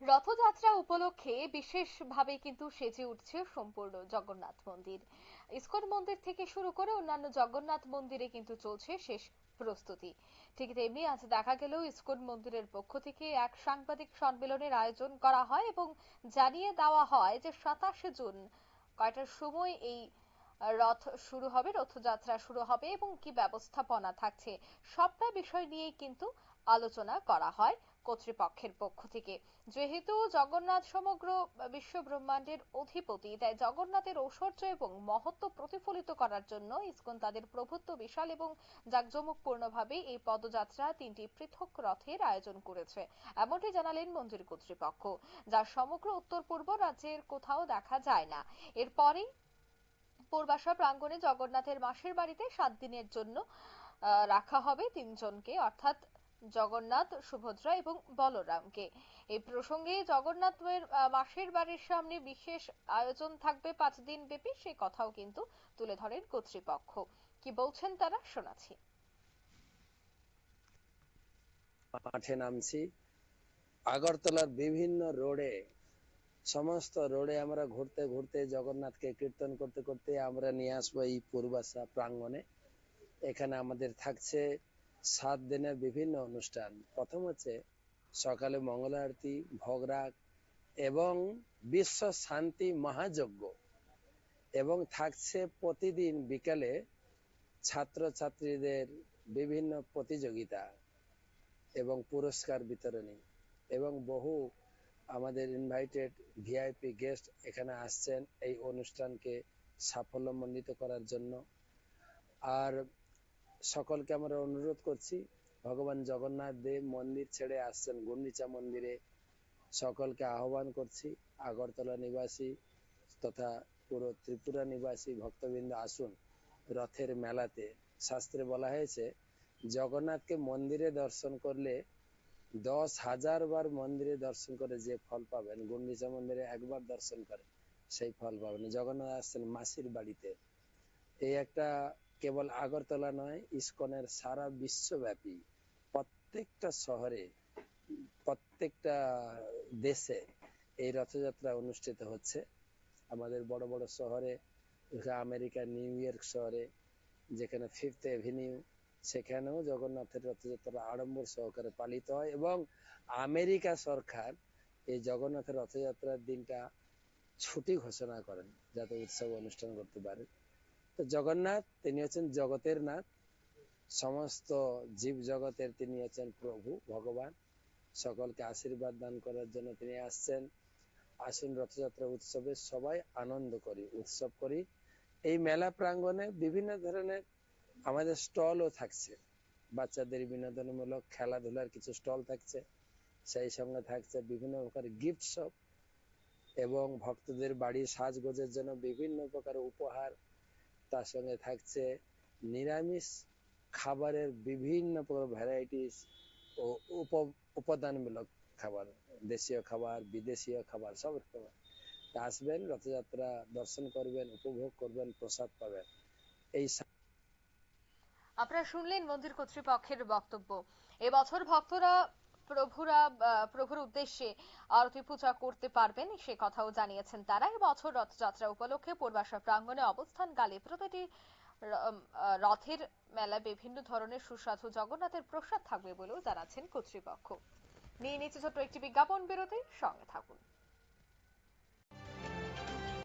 রথযাত্রা উপলক্ষে বিশেষভাবে কিন্তু সেজে উঠছে সম্পূর্ণ জগন্নাথ মন্দির। ইসকন মন্দির থেকে শুরু করে অন্যান্য জগন্নাথ মন্দিরে কিন্তু চলছে শেষ প্রস্তুতি। ঠিক তেমনি আজ দেখা গেল ইসকন মন্দিরের পক্ষ থেকে এক সাংবাদিক সম্মেলনের আয়োজন করা হয় এবং জানিয়ে দেওয়া হয় যে সাতাশে জুন কয়টার সময় এই রথ শুরু হবে, রথযাত্রা শুরু হবে এবং কি ব্যবস্থাপনা থাকছে, সবটা বিষয় নিয়ে কিন্তু আলোচনা করা হয়। কর্তৃপক্ষের পক্ষ থেকে। যেহেতু জগন্নাথ সমগ্র বিশ্ব ব্রহ্মাণ্ডের অধিপতি, তাই জগন্নাথের ঐশ্বর্য এবং মহত্ব প্রতিফলিত করার জন্য ইসকন তাদের প্রভুত্ব বিশাল এবং জাঁকজমকপূর্ণভাবে এই পদযাত্রা তিনটি পৃথক রথের আয়োজন করেছে, এমনটি জানালেন মন্দির কর্তৃপক্ষ, যা সমগ্র উত্তর পূর্ব রাজ্যের কোথাও দেখা যায় না। এরপরেই পূর্বাশা প্রাঙ্গণে জগন্নাথের মাসির বাড়িতে সাত দিনের জন্য রাখা হবে তিনজনকে, অর্থাৎ জগন্নাথ, সুভদ্রা এবং বলরামকে। এই প্রসঙ্গে জগন্নাথের মাসির বাড়ির সামনে বিশেষ আয়োজন থাকবে পাঁচ দিন ব্যাপী, সে কথাও কিন্তু তুলে ধরেন কর্তৃপক্ষ। কি বলছেন তারা, শোনাচ্ছি। মাঠে নামছি। আগরতলার বিভিন্ন রোডে, সমস্ত রোডে আমরা ঘুরতে ঘুরতে জগন্নাথকে কীর্তন করতে করতে আমরা নিয়ে আসব এই পূর্বাশা প্রাঙ্গণে। এখানে আমাদের থাকছে সাত দিনের বিভিন্ন অনুষ্ঠান। প্রথম হচ্ছে সকালে মঙ্গল আরতি, ভোগরাগ এবং বিশ্ব শান্তি মহাযজ্ঞ। এবং থাকছে প্রতিদিন বিকালে ছাত্রছাত্রীদের বিভিন্ন প্রতিযোগিতা এবং পুরস্কার বিতরণী। এবং বহু আমাদের ইনভাইটেড ভিআইপি গেস্ট এখানে আসছেন এই অনুষ্ঠানকে সাফল্যমণ্ডিত করার জন্য। আর সকলকে আমরা অনুরোধ করছি, ভগবান জগন্নাথ দেব মন্দির ছেড়ে আসছেন গুন্ডিচা মন্দিরে। সকলকে আহ্বান করছি, আগরতলা নিবাসী তথা পুরো ত্রিপুরা নিবাসী ভক্তবৃন্দ আসুন রথের মেলাতে। শাস্ত্রে বলা হয়েছে, জগন্নাথকে মন্দিরে দর্শন করলে দশ হাজার বার মন্দিরে দর্শন করে যে ফল পাবেন, গুন্ডিচা মন্দিরে একবার দর্শন করে, সেই ফল পাবেন। জগন্নাথ আসছেন মাসির বাড়িতে। এই একটা কেবল আগরতলা নয়, ইসকনের সারা বিশ্বব্যাপী প্রত্যেকটা শহরে, প্রত্যেকটা দেশে এই রথযাত্রা অনুষ্ঠিত হচ্ছে। আমাদের বড় বড় শহরে আমেরিকা নিউ ইয়র্ক শহরে, যেখানে ফিফথ এভিনিউ, সেখানেও জগন্নাথের রথযাত্রা আড়ম্বর সহকারে পালিত হয় এবং আমেরিকা সরকার এই জগন্নাথের রথযাত্রার দিনটা ছুটি ঘোষণা করেন যাতে উৎসব অনুষ্ঠান করতে পারে। তো জগন্নাথ, তিনি হচ্ছেন জগতের নাথ। সমস্ত জীব জগতের তিনি হচ্ছেন প্রভু, ভগবান। সকলকে আশীর্বাদ দান করার জন্য তিনি আসছেন। আসুন রথযাত্রা উৎসবে সবাই আনন্দ করি, উৎসব করি। এই মেলা প্রাঙ্গণে বিভিন্ন ধরনের আমাদের স্টলও থাকছে। বাচ্চাদের বিনোদনমূলক খেলাধুলার কিছু স্টল থাকছে। সেই সঙ্গে থাকছে বিভিন্ন প্রকার গিফট শপ এবং ভক্তদের বাড়ি সাজগোজের জন্য বিভিন্ন প্রকার উপহার তার সঙ্গে থাকছে নিরামিষ খাবারের বিভিন্ন প্রকার ভ্যারাইটিস ও উপ, উপাদানমূলক খাবার, দেশীয় খাবার, বিদেশীয় খাবার, সব খাবার আসবেন, রথযাত্রা দর্শন করবেন, উপভোগ করবেন, প্রসাদ পাবেন। এই আপনারা শুনলেন মন্দির কর্তৃপক্ষের বক্তব্য। এবছর ভক্তরা প্রভুরা প্রভুর উদ্দেশ্যে আরতি পূজা করতে পারবেন, সে কথাও জানিয়েছেন তারা। এবছর রথযাত্রা উপলক্ষে পূর্বাশা প্রাঙ্গণে অবস্থানকালে প্রতিটি রথের মেলায় বিভিন্ন ধরনের সুস্বাদু জগন্নাথের প্রসাদ থাকবে বলেও জানাচ্ছেন কর্তৃপক্ষ। নিয়ে নিচ্ছে ছোট্ট একটি বিজ্ঞাপন বিরতি, সঙ্গে থাকুন।